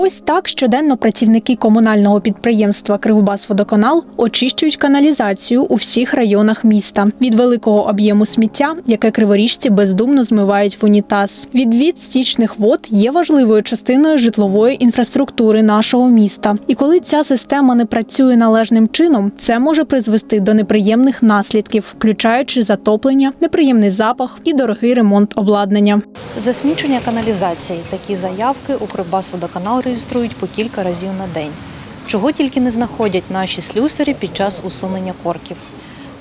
Ось так щоденно працівники комунального підприємства Кривбасводоканал очищують каналізацію у всіх районах міста від великого об'єму сміття, яке криворіжці бездумно змивають в унітаз. Відвід стічних вод є важливою частиною житлової інфраструктури нашого міста. І коли ця система не працює належним чином, це може призвести до неприємних наслідків, включаючи затоплення, неприємний запах і дорогий ремонт обладнання. Засмічення каналізації. Такі заявки «Укрбасводоканал» реєструють по кілька разів на день. Чого тільки не знаходять наші слюсарі під час усунення корків.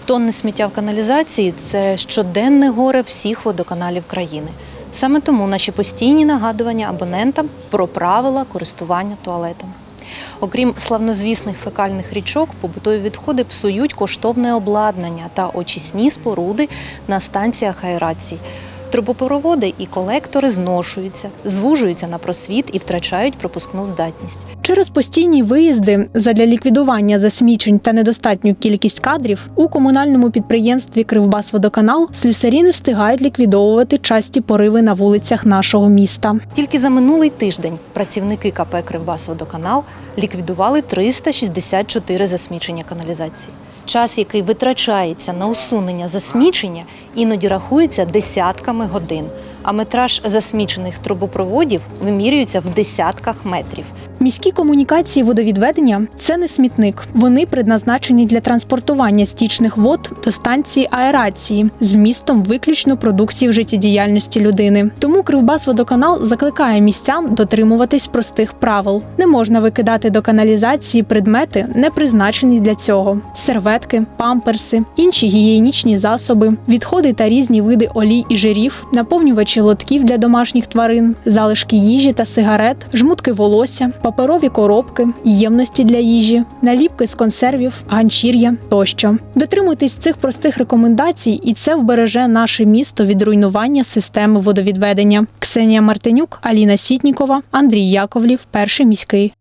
Тонни сміття в каналізації це щоденне горе всіх водоканалів країни. Саме тому наші постійні нагадування абонентам про правила користування туалетом. Окрім славнозвісних фекальних річок, побутові відходи псують коштовне обладнання та очисні споруди на станціях аерації. Трубопроводи і колектори зношуються, звужуються на просвіт і втрачають пропускну здатність. Через постійні виїзди задля ліквідування засмічень та недостатню кількість кадрів у комунальному підприємстві Кривбасводоканал слюсарі не встигають ліквідовувати часті пориви на вулицях нашого міста. Тільки за минулий тиждень працівники КП «Кривбасводоканал» ліквідували 364 засмічення каналізації. Час, який витрачається на усунення засмічення, іноді рахується десятками годин, а метраж засмічених трубопроводів вимірюється в десятках метрів. Міські комунікації водовідведення це не смітник. Вони предназначені для транспортування стічних вод до станції аерації з вмістом виключно продуктів життєдіяльності людини. Тому Кривбасводоканал закликає містян дотримуватись простих правил. Не можна викидати до каналізації предмети, не призначені для цього: серветки, памперси, інші гігієнічні засоби, відходи та різні види олій і жирів, наповнювачі лотків для домашніх тварин, залишки їжі та сигарет, жмутки волосся, паперові коробки, ємності для їжі, наліпки з консервів, ганчір'я тощо. Дотримуйтесь цих простих рекомендацій, і це вбереже наше місто від руйнування системи водовідведення. Ксенія Мартинюк, Аліна Сітнікова, Андрій Яковлів, перший міський.